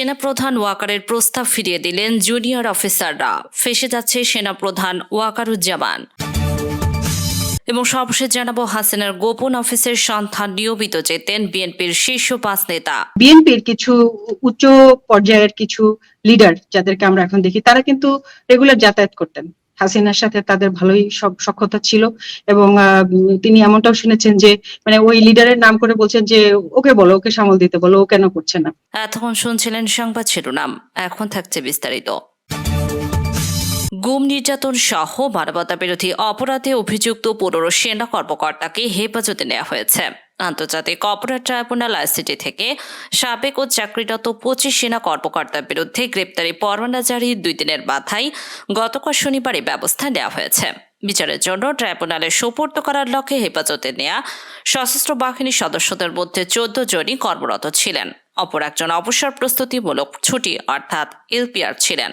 সেনাপ্রধান ওয়াকারের প্রস্তাব ফিরিয়ে দিলেন জুনিয়র অফিসাররা। ফেসে যাচ্ছে সেনাপ্রধান ওয়াকারুজ্জামান। এবং সবশেষ জানাব, হাসিনার গোপন অফিসের সন্ধান নিয়মিত যেতেন বিএনপির শীর্ষ পাঁচ নেতা। বিএনপির কিছু উচ্চ পর্যায়ের কিছু লিডার যাদেরকে আমরা এখন দেখি, তারা কিন্তু রেগুলার যাতায়াত করতেন। হাসিনার সাথে তাদের ভালোই সব সক্ষতা ছিল এবং তিনি এমনটাও শুনেছেন যে মানে ওই লিডারের নাম করে বলছেন যে, ওকে বলো, ওকে সামল দিতে বলো, ও কেন করছে না? এতক্ষণ শুনছিলেন সংবাদ শিরোনাম। এখন থাকছে বিস্তারিত। গুম নির্যাতন সহ মানবতা বিরোধী অপরাধে অভিযুক্ত পনেরো সেনা কর্মকর্তাকে হেফাজতে নেওয়া হয়েছে। আন্তর্জাতিক অপরাধ ট্রাইব্যুনাল আইসিটি থেকে সাবেক ও চাকরিরত পঁচিশ সেনা কর্মকর্তার বিরুদ্ধে গ্রেপ্তারি পরোয়ানা জারির দুই দিনের মাথায় গতকাল শনিবার ব্যবস্থা নেওয়া হয়েছে। বিচারের জন্য ট্রাইব্যুনালে সোপর্দ করার লক্ষ্যে হেফাজতে নেওয়া সশস্ত্র বাহিনীর সদস্যদের মধ্যে চোদ্দ জনই কর্মরত ছিলেন। অপর একজন অবসর প্রস্তুতিমূলক ছুটি অর্থাৎ এলপিআর ছিলেন।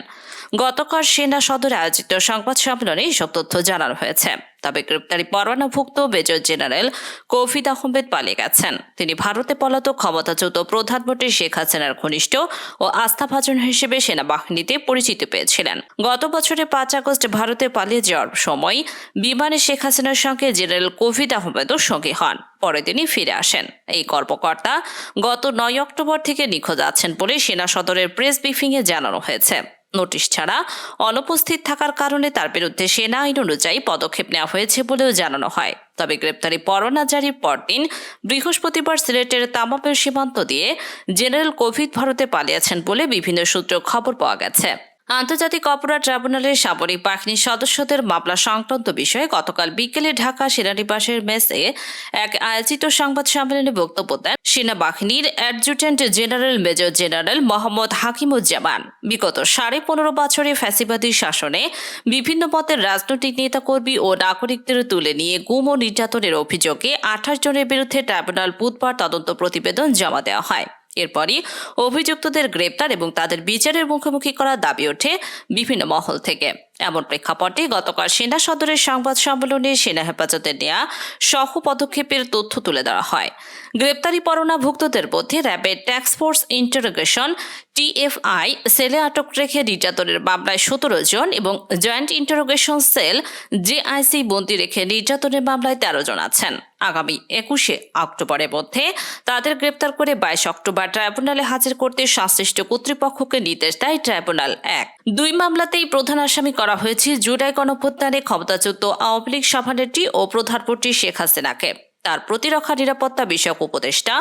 গতকাল সেনা সদরে আয়োজিত সংবাদ সম্মেলনে এসব তথ্য জানানো হয়েছে। তবে গ্রেপ্তারি পরোয়ানাভুক্ত মেজর জেনারেল কৌফিদ আহমেদ পালিয়ে গেছেন। তিনি ভারতে পলাতক ক্ষমতাচ্যুত প্রধানমন্ত্রী শেখ হাসিনার ঘনিষ্ঠ ও আস্থাভাজন হিসেবে সেনাবাহিনীতে পরিচিতি পেয়েছিলেন। গত বছরের পাঁচ আগস্ট ভারতে পালিয়ে যাওয়ার সময় বিমানে শেখ হাসিনার সঙ্গে জেনারেল কৌফিদ আহমেদও সঙ্গী হন। পরে তিনি ফিরে আসেন। এই কর্মকর্তা গত নয় অক্টোবর থেকে নিখোঁজ আছেন বলে সেনা সদরের প্রেস ব্রিফিংয়ে জানানো হয়েছে। নোটিশ ছাড়া অনুপস্থিত থাকার কারণে তার বিরুদ্ধে সেনা আইন অনুযায়ী পদক্ষেপ নেওয়া হয়েছে বলেও জানানো হয়। তবে গ্রেপ্তারি পরোয়ানা জারির পরদিন বৃহস্পতিবার সিলেটের তামাপের সীমান্ত দিয়ে জেনারেল কোভিড ভারতে পালিয়েছেন বলে বিভিন্ন সূত্র খবর পাওয়া গেছে। আন্তর্জাতিক অপরাধ ট্রাইব্যুনালের সামরিক বাহিনীর সদস্যদের মামলা সংক্রান্ত বিষয়ে গতকাল বিকেলে ঢাকা সেনানিবাসের মেসে এক আয়োজিত সংবাদ সম্মেলনে বক্তব্য দেন সেনাবাহিনীর adjutant general major general Mohammad Hakimuzzaman. বিগত সাড়ে পনেরো বছরে ফ্যাসিবাদী শাসনে বিভিন্ন মতের রাজনৈতিক নেতাকর্মী ও নাগরিকদের তুলে নিয়ে গুম ও নির্যাতনের অভিযোগে আঠাশ জনের বিরুদ্ধে ট্রাইব্যুনাল বুধবার তদন্ত প্রতিবেদন জমা দেওয়া হয়। এরপরই অভিযুক্তদের গ্রেপ্তার এবং তাদের বিচারের মুখোমুখি করার দাবি ওঠে বিভিন্ন মহল থেকে। এমন প্রেক্ষাপটে গতকাল সেনা সদরের সংবাদ সম্মেলনে সেনা হেফাজতে নেওয়া সহ পদক্ষেপের তথ্য তুলে ধরা হয়। গ্রেপ্তারি পরোয়ানাভুক্তদের মধ্যে র্যাবের ফোর্স ইন্টারোগেশন টিএফআই সেলে আটক রেখে নির্যাতনের মামলায় সতেরো জন এবং জয়েন্ট ইন্টারোগেশন সেল জেআইসি বন্দি রেখে নির্যাতনের মামলায় তেরো জন আছেন। আগামী একুশে অক্টোবরের মধ্যে তাদের গ্রেপ্তার করে বাইশ অক্টোবর ট্রাইব্যুনালে হাজির করতে সংশ্লিষ্ট কর্তৃপক্ষকে নির্দেশ দেয় ট্রাইব্যুনাল এক। দুই মামলাতেই প্রধান আসামি করা হয়েছে জুলাই গণপ্রত্যানে ক্ষমতাচ্যুত আওয়ামী লীগ সভানেত্রী ও প্রধানমন্ত্রী শেখ হাসিনাকে। তার প্রতিরক্ষা নিরাপত্তা বিষয়ক উপদেষ্টা,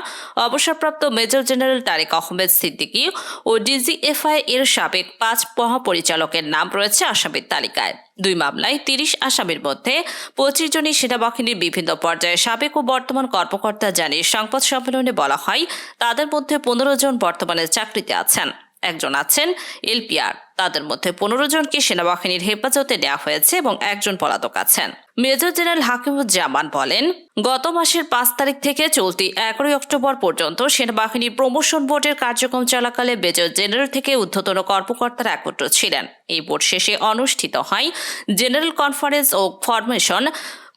অবসরপ্রাপ্ত মেজর জেনারেল তারেক আহমেদ সিদ্দিকী ও ডিজিএফআই এর সাবেক পাঁচ মহাপরিচালকের নাম রয়েছে আসামির তালিকায়। দুই মামলায় তিরিশ আসামির মধ্যে পঁচিশ জনই সেনাবাহিনীর বিভিন্ন পর্যায়ে সাবেক ও বর্তমান কর্মকর্তা জানিয়ে সংবাদ সম্মেলনে বলা হয়, তাদের মধ্যে পনেরো জন বর্তমানে চাকরিতে আছেন। একজন আছেন এলপিআর। তাদের মধ্যে পনেরো জনকে সেনাবাহিনীর হেফাজতে নেওয়া হয়েছে এবং একজন পলাতক আছেন। মেজর জেনারেল হাকিমুজ্জামান বলেন, গত মাসের পাঁচ তারিখ থেকে চলতি এগারোই অক্টোবর পর্যন্ত সেনাবাহিনীর প্রমোশন বোর্ডের কার্যক্রম চলাকালে মেজর জেনারেল থেকে ঊর্ধ্বতন কর্মকর্তারা একত্র ছিলেন। এই বোর্ড শেষে অনুষ্ঠিত হয় জেনারেল কনফারেন্স ও ফরমেশন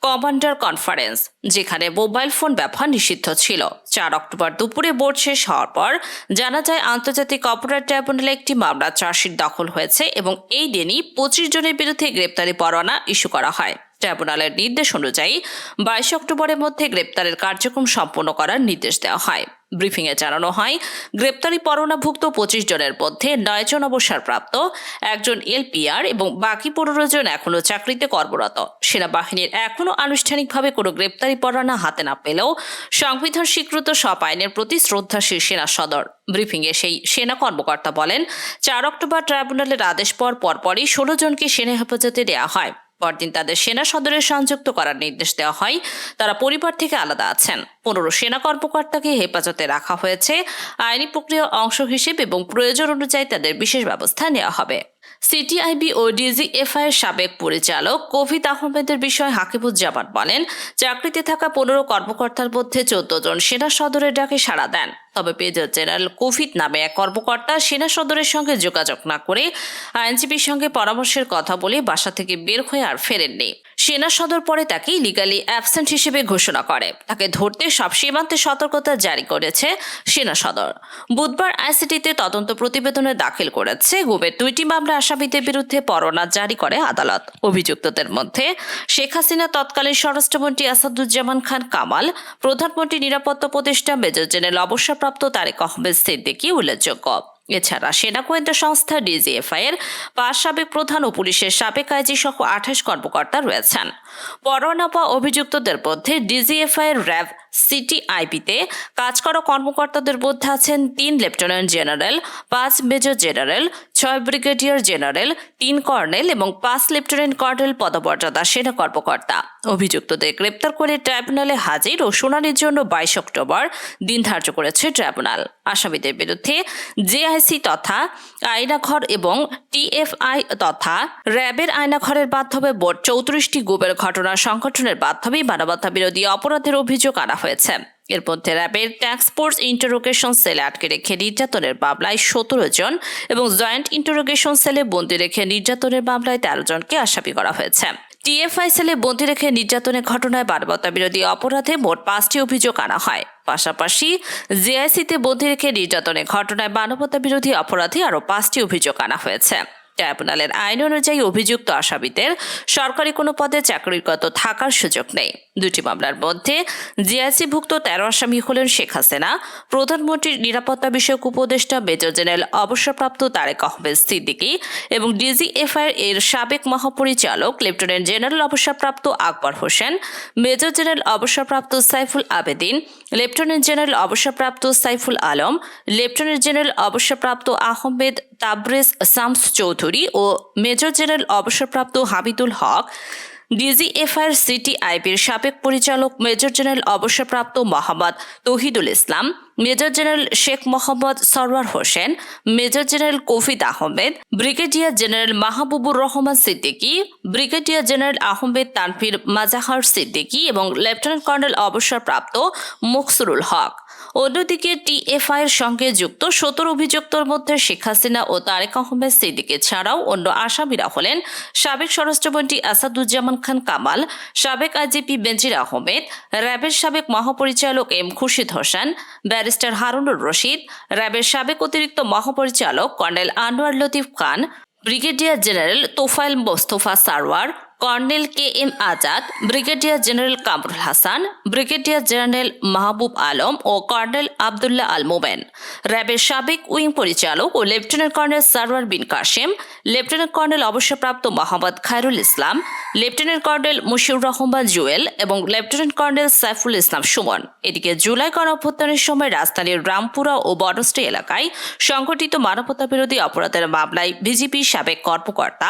কমান্ডার কনফারেন্স, যেখানে মোবাইল ফোন ব্যবহার নিষিদ্ধ ছিল। চার অক্টোবর দুপুরে বোর্ড শেষ হওয়ার পর জানা যায় আন্তর্জাতিক অপরাধ ট্রাইব্যুনালে একটি মামলা চার্জশিট দখল হয়েছে এবং এই দিনই পঁচিশ জনের বিরুদ্ধে গ্রেপ্তারি পরোয়ানা ইস্যু করা হয়। ট্রাইব্যুনালের নির্দেশ অনুযায়ী বাইশ অক্টোবরের মধ্যে গ্রেপ্তারের কার্যক্রম সম্পন্ন করার নির্দেশ দেওয়া হয়। ব্রিফিংয়ে জানানো হয়, গ্রেপ্তারি পরোয়ানাভুক্ত পঁচিশ জনের মধ্যে নয় জন অবসরপ্রাপ্ত, একজন এলপিআর এবং বাকি পনেরো জন এখনও চাকরিতে কর্মরত। সেনাবাহিনীর এখনও আনুষ্ঠানিকভাবে কোনো গ্রেপ্তারি পরোয়ানা হাতে না পেলেও সংবিধান স্বীকৃত সব আইনের প্রতি শ্রদ্ধাশীল সেনা সদর। ব্রিফিংয়ে সেই সেনা কর্মকর্তা বলেন, চার অক্টোবর ট্রাইব্যুনালের আদেশ পর পরপরই ষোলো জনকে সেনা হেফাজতে দেওয়া হয়। পরদিন তাদের সেনা সদরে সংযুক্ত করার নির্দেশ দেওয়া হয়। তারা পরিবার থেকে আলাদা আছেন। পনেরো সেনা কর্মকর্তাকে হেফাজতে রাখা হয়েছে। আইনি প্রক্রিয়ার অংশ হিসেবে এবং প্রয়োজন অনুযায়ী তাদের বিশেষ ব্যবস্থা নেওয়া হবে। সিটিআইবি ও ডিজিএফআই এর সাবেক পরিচালক কভিদ আহমেদের বিষয়ে হাকিবুজ্জামান বলেন, চাকরিতে থাকা পনেরো কর্মকর্তার মধ্যে চোদ্দ জন সেনা সদরের ডাকে সাড়া দেন। তবে মেজর জেনারেল কোভিড নামে এক কর্মকর্তা সেনা সদরের সঙ্গে যোগাযোগ না করে আইনজীবীর সঙ্গে পরামর্শের কথা বলে বাসা থেকে বের হয়ে আর ফেরেননি। সেনা সদর পরে তাকে ইলিগালি অ্যাবসেন্ট হিসেবে ঘোষণা করে। তাকে ধরতে সব সীমান্তে সতর্কতা জারি করেছে সেনা সদর। বুধবার আইসিটিতে তদন্ত প্রতিবেদনে দাখিল করেছে গুবের দুইটি মামলা আসামিদের বিরুদ্ধে পরোয়ানা জারি করে আদালত। অভিযুক্তদের মধ্যে শেখ হাসিনা, তৎকালীন স্বরাষ্ট্রমন্ত্রী আসাদুজ্জামান খান কামাল, প্রধানমন্ত্রী নিরাপত্তা উপদেষ্টা মেজর জেনারেল অবসরপ্রাপ্ত তারেক আহমেদ সিদ্দিকী উল্লেখযোগ্য। এছাড়া সেনা গোয়েন্দা সংস্থা ডিজিএফআই এর পাঁচ সাবেক প্রধান ও পুলিশের সাবেক আইজি সহ আঠাশ কর্মকর্তা রয়েছেন। পরোয়ানা পাওয়া অভিযুক্তদের মধ্যে ডিজিএফআই এর র্যাব সিটি আইপিতে কাজ করা কর্মকর্তাদের মধ্যে আছেন তিন লেফটেন্যান্ট জেনারেল, পাঁচ মেজর জেনারেল, ছয় ব্রিগেডিয়ার জেনারেল, তিন কর্নেল এবং পাঁচ লেফটেন্যান্ট কর্নেল পদমর্যাদা সেনা কর্মকর্তা। অভিযুক্তদের গ্রেপ্তার করে ট্রাইব্যুনালে হাজির ও শুনানির জন্য বাইশ অক্টোবর দিন ধার্য করেছে ট্রাইব্যুনাল। আসামিদের বিরুদ্ধে জেআইসি তথা আয়নাঘর এবং টিএফআই তথা র্যাবের আয়নাঘরের মাধ্যমে বোর্ড চৌত্রিশটি গুবের ঘটনা সংগঠনের মাধ্যমে মানবতা বিরোধী অপরাধের অভিযোগ আনা হয়েছে। এর মধ্যে র্যাবের ফোর্স ইন্টারোগেশন সেলে আটকে রেখে নির্যাতনের মামলায় সতেরো জন এবং জয়েন্ট ইন্টারোগেশন সেলে বন্দি রেখে নির্যাতনের মামলায় তেরো জনকে আসামি করা হয়েছে। টিএফআই সেলে বন্দি রেখে নির্যাতনের ঘটনায় মানবতা বিরোধী অপরাধে মোট পাঁচটি অভিযোগ আনা হয়। পাশাপাশি জেআইসিতে বন্দি রেখে নির্যাতনের ঘটনায় মানবতা বিরোধী অপরাধে আরও পাঁচটি অভিযোগ আনা হয়েছে। ট্রাইব্যুনালের আইন অনুযায়ী অভিযুক্ত আসামিদের সরকারি কোনো পদে চাকরিগত থাকার সুযোগ নেই। দুটি মামলার মধ্যে জিআইসিভুক্ত তেরো আসামি হলেন শেখ হাসিনা, প্রধানমন্ত্রীর নিরাপত্তা বিষয়ক উপদেষ্টা মেজর জেনারেল অবসরপ্রাপ্ত তারেক আহমেদ সিদ্দিকী এবং ডিজিএফআই এর সাবেক মহাপরিচালক লেফটেন্যান্ট জেনারেল অবসরপ্রাপ্ত আকবর হোসেন, মেজর জেনারেল অবসরপ্রাপ্ত সাইফুল আবেদিন, লেফটেন্যান্ট জেনারেল অবসরপ্রাপ্ত সাইফুল আলম, লেফটেন্যান্ট জেনারেল অবসরপ্রাপ্ত আহমেদ তাবরেজ শামস চৌধুরী। ও মেজর জেনারেল অবসরপ্রাপ্ত হামিদুল হক ডিজিএফআইয়ের সিটি আইবির সাবেক পরিচালক মেজর জেনারেল অবসরপ্রাপ্ত Mohammad Tohidul Islam, major general Sheikh Mohammad Sarwar Hossain, major general Kafid Ahmed, brigadier general Mahbubur Rahman Siddiqui, brigadier general Ahmed Tanvir Mazhar Siddiqui এবং lieutenant colonel অবসরপ্রাপ্ত মুকসুরুল হক। অন্যদিকে TFI এর সঙ্গে যুক্ত সতেরো অভিযুক্তর মধ্যে শেখ হাসিনা ও তারেক আহমেদ সিদ্দিকে ছাড়াও অন্য আসামিরা হলেন সাবেক স্বরাষ্ট্রমন্ত্রী আসাদুজ্জামান খান কামাল, সাবেক আইজিপি বেনজির আহমেদ, র্যাবের সাবেক মহাপরিচালক এম খুরশিদ হোসেন, ব্যারিস্টার হারুনুর রশিদ, র্যাবের সাবেক অতিরিক্ত মহাপরিচালক colonel Anwar Latif Khan, brigadier general Tofail Mostafa Sarwar colonel K M Azad, brigadier general Kamrul Hasan, brigadier general Mahbub Alam ও কর্নেল আবদুল্লাহ আল মোমেন। র্যাবের সাবেক উইং পরিচালক ও lieutenant colonel Sarwar Bin Kashem, lieutenant colonel অবসরপ্রাপ্ত Mohammad Khairul Islam, lieutenant colonel Mushiur Rahman Jewel এবং lieutenant colonel Saiful Islam Sumon. এদিকে জুলাই গণঅভ্যুত্থানের সময় রাজধানীর রামপুরা ও বনশ্রী এলাকায় সংঘটিত মানবতা বিরোধী অপরাধের মামলায় বিজেপির সাবেক কর্মকর্তা,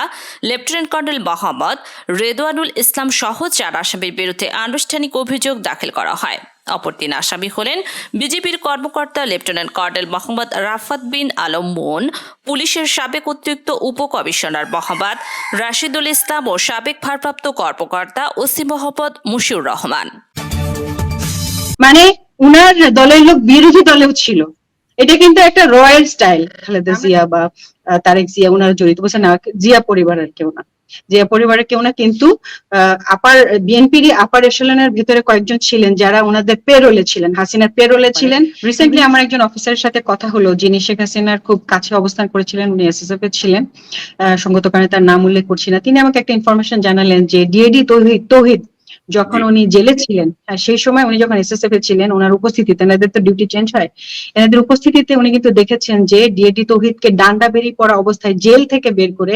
লেফটেন্যান্ট কর্নেল মোহাম্মদ রেদওয়ানুল ইসলাম সহ চার আসামির বিরুদ্ধে আনুষ্ঠানিক অভিযোগ দাখিল করা হয়। অপর তিন আসামি হলেন বিজেপির কর্মকর্তা লেফটেন্যান্ট কর্নেল মোহাম্মদ রাফাত বিন আলম মোন পুলিশের সাবেক অতিরিক্ত উপকমিশনার মোহাম্মদ রাশিদুল ইসলাম ও সাবেক ভারপ্রাপ্ত কর্মকর্তা ওসি মোহাম্মদ মুশিউর রহমান। মানে উনার দলের লোক বিরোধী দলেও ছিল। এটা কিন্তু একটা রয়্যাল স্টাইল খালেদা জিয়া বা তারেক জিয়া ওনারা জড়িত বলছে না জিয়া পরিবারের কেউ না। জিয়া পরিবারের কেউ না কিন্তু আপার বিএনপির আপার এশলনের ভিতরে কয়েকজন ছিলেন যারা ওনাদের পেরোলে ছিলেন হাসিনার পেরোলে ছিলেন। রিসেন্টলি আমার একজন অফিসারের সাথে কথা হলো যিনি শেখ হাসিনার খুব কাছে অবস্থান করেছিলেন উনি এসএসএফ এ ছিলেন। আহ, সঙ্গত কারণে তার নাম উল্লেখ করছি না। তিনি আমাকে একটা ইনফরমেশন জানালেন যে ডিএডি তৌহিদ তৌহিদ যখন উনি জেলে ছিলেন হ্যাঁ, সেই সময় উনি যখন এসএসএফ এ ছিলেন ওনার উপস্থিতিতে এনাদের তো ডিউটি চেঞ্জ হয় এনাদের উপস্থিতিতে উনি কিন্তু দেখেছেন যে ডিএডি তৌহিদকে ডান্ডা বেরিয়ে পড়া অবস্থায় জেল থেকে বের করে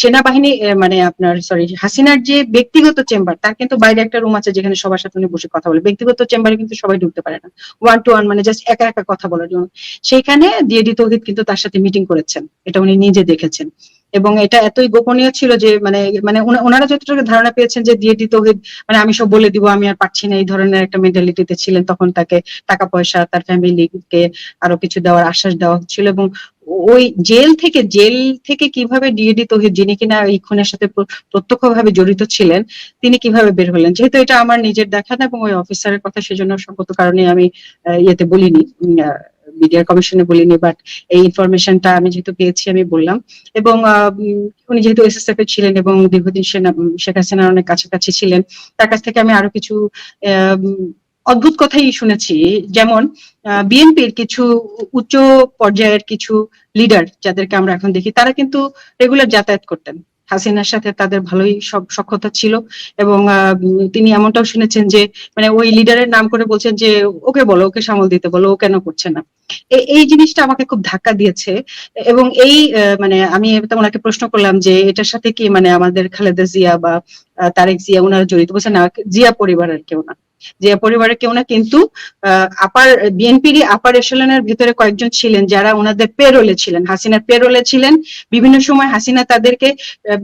সেনাবাহিনী মানে আপনার সরি হাসিনার যে ব্যক্তিগত চেম্বার তার কিন্তু বাইরে একটা রুম আছে যেখানে সবার সাথে উনি বসে কথা বলে। ব্যক্তিগত চেম্বারে কিন্তু সবাই ঢুকতে পারে না। ওয়ান টু ওয়ান মানে জাস্ট একা একা কথা বলার জন্য। সেইখানে ডিএডি তৌহিদ কিন্তু তার সাথে মিটিং করেছেন। এটা উনি নিজে দেখেছেন। এবং এটা এতই গোপনীয় ছিল যে মানে মানে ওনারা যতটুকু ধারণা পেয়েছেন যে ডিএডি তৌহিদ মানে আমি সব বলে দিব, আমি আর পারছি না, এই ধরনের একটা মেন্টালিটিতে ছিলেন, তখন তাকে টাকা পয়সা, তার ফ্যামিলিকে আরও কিছু দেওয়ার আশ্বাস দেওয়া হচ্ছিল এবং ওই জেল থেকে জেল থেকে কীভাবে ডিএডি তৌহিদ, যিনি কিনা এই খুনের সাথে প্র- প্রত্যক্ষভাবে জড়িত ছিলেন, তিনি কীভাবে বের হলেন? যেহেতু এটা আমার নিজের দেখা না এবং ওই অফিসারের কথা সেজন্য সঙ্গত কারণে আমি ইয়েতে বলিনি মিডিয়া কমিশনে বলিনি বাট এই ইনফরমেশনটা আমি যেহেতু পেয়েছি, আমি বললাম। এবং উনি যেহেতু এসএসএফ এ ছিলেন এবং দীর্ঘদিন শেখ হাসিনার অনেক কাছাকাছি ছিলেন, তার কাছ থেকে আমি আরও কিছু অদ্ভুত কথাই শুনেছি। যেমন বিএনপির কিছু উচ্চ পর্যায়ের কিছু লিডার যাদেরকে আমরা এখন দেখি, তারা কিন্তু রেগুলার যাতায়াত করতেন। হাসিনার সাথে তাদের ভালোই সব সক্ষতা ছিল এবং তিনি এমনটাও শুনেছেন যে মানে ওই লিডারের নাম করে বলছেন যে, ওকে বলো, ওকে সামল দিতে বলো, ও কেন করছে না? এই জিনিসটা আমাকে খুব ধাক্কা দিয়েছে এবং এই মানে আমি ওনাকে প্রশ্ন করলাম যে, এটার সাথে কি মানে আমাদের খালেদা জিয়া বা তারেক জিয়া ওনারা জড়িত বলছে না, জিয়া পরিবারের কেউ না। জিয়া পরিবারের কেউ না কিন্তু আপার বিএনপির আপার এশালনের ভিতরে কয়েকজন ছিলেন যারা ওনাদের পেরোলে ছিলেন, হাসিনার পেরোলে ছিলেন। বিভিন্ন সময় হাসিনা তাদেরকে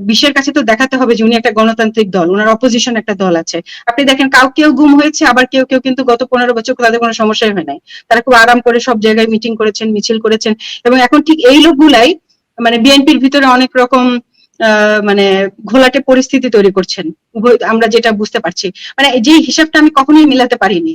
বিশ্বের কাছে তো দেখাতে হবে যে উনি একটা গণতান্ত্রিক দল, ওনার অপোজিশন একটা দল আছে। আপনি দেখেন, কাউ কেউ গুম হয়েছে, আবার কেউ কেউ কিন্তু গত পনেরো বছর তাদের কোনো সমস্যাই হয় নাই। তারা খুব আরাম করে সব জায়গায় মিটিং করেছেন, মিছিল করেছেন। এবং এখন ঠিক এই লোকগুলাই মানে বিএনপির ভিতরে অনেক রকম মানে ঘোলাটে পরিস্থিতি তৈরি করছেন। আমরা যেটা বুঝতে পারছি। মানে যে হিসাবটা আমি কখনোই মিলাতে পারিনি।